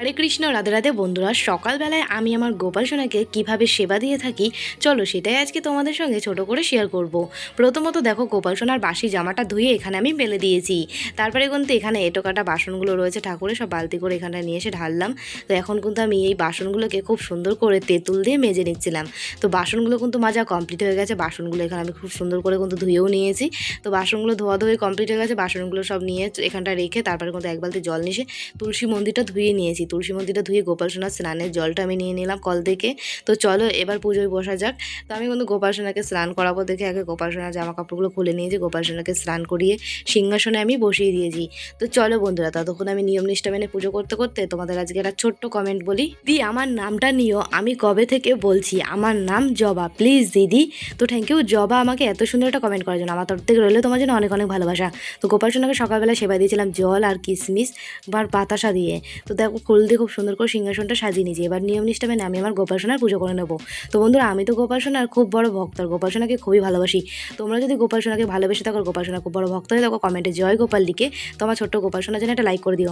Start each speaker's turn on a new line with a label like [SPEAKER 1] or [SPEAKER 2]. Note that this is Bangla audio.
[SPEAKER 1] হরে কৃষ্ণ, রাধে রাধে। বন্ধুরা, সকালবেলায় আমি আমার গোপাল সোনাকে কীভাবে সেবা দিয়ে থাকি, চলো সেটাই আজকে তোমাদের সঙ্গে ছোট করে শেয়ার করব। প্রথমত দেখো, গোপাল সোনার বাসি জামাটা ধুয়ে এখানে আমি মেলে দিয়েছি। তারপরে কিন্তু এখানে এটো কাটা বাসনগুলো রয়েছে, ঠাকুরের সব বালতি করে এখানে নিয়ে এসে ঢাললাম। তো এখন কিন্তু আমি এই বাসনগুলোকে খুব সুন্দর করে তেঁতুল দিয়ে মেজে নিচ্ছিলাম। তো বাসনগুলো কিন্তু মাজা কমপ্লিট হয়ে গেছে, বাসনগুলো এখানে আমি খুব সুন্দর করে কিন্তু ধুয়েও নিয়েছি। তো বাসনগুলো ধোয়া ধুয়ে কমপ্লিট হয়ে গেছে, বাসনগুলো সব নিয়ে এখানটা রেখে তারপরে কিন্তু এক বালতি জল নিয়ে তুলসী মন্দিরটা ধুয়ে নিয়েছি। তুলসী মন্দিরটা ধুয়ে গোপাল সোনার স্নানের জলটা আমি নিয়ে নিলাম কল থেকে। তো চলো এবার পুজোয় বসা যাক। তো আমি কিন্তু গোপাল সোনাকে স্নান করাবো দেখে আগে গোপাল সোনার জামা কাপড়গুলো খুলে নিয়েছি। গোপাল সোনাকে স্নান করিয়ে সিংহাসনে আমি বসিয়ে দিয়েছি। তো চলো বন্ধুরা, ততক্ষণ আমি নিয়ম নিষ্ঠা মেনে পুজো করতে করতে তোমাদের আজকে একটা ছোট্ট কমেন্ট বলি। দি আমার নামটা নিও। আমি কবে থেকে বলছি? আমার নাম জবা। প্লিজ দিদি। তো থ্যাংক ইউ জবা আমাকে এত সুন্দর একটা কমেন্ট করার জন্য। আমার তরফ থেকে রইলে তোমার জন্য অনেক অনেক ভালোবাসা। তো গোপাল সোনাকে সকালবেলা সেবা দিয়েছিলাম জল আর কিশমিশ বা বাতাসা দিয়ে। তো দেখো ফুল দিয়ে খুব সুন্দর করে সিংহাসনটা সাজিয়ে নিয়েছি। এবার নিয়ম নিষ্ঠা মেনে আমি আমার গোপাল সোনার পুজো করে নেব। তো বন্ধুরা, আমি তো গোপাল সোনার খুব বড় ভক্ত, আর গোপাল সোনাকে খুবই ভালোবাসি। তোমরা যদি গোপাল সোনাকে ভালোবেসে থাকো, আর গোপাল সোনা খুব বড় ভক্ত হয়ে থাকো, কমেন্টে জয় গোপাল লিখে তোমার ছোট্ট গোপাল সোনার জন্য একটা লাইক করে দিও।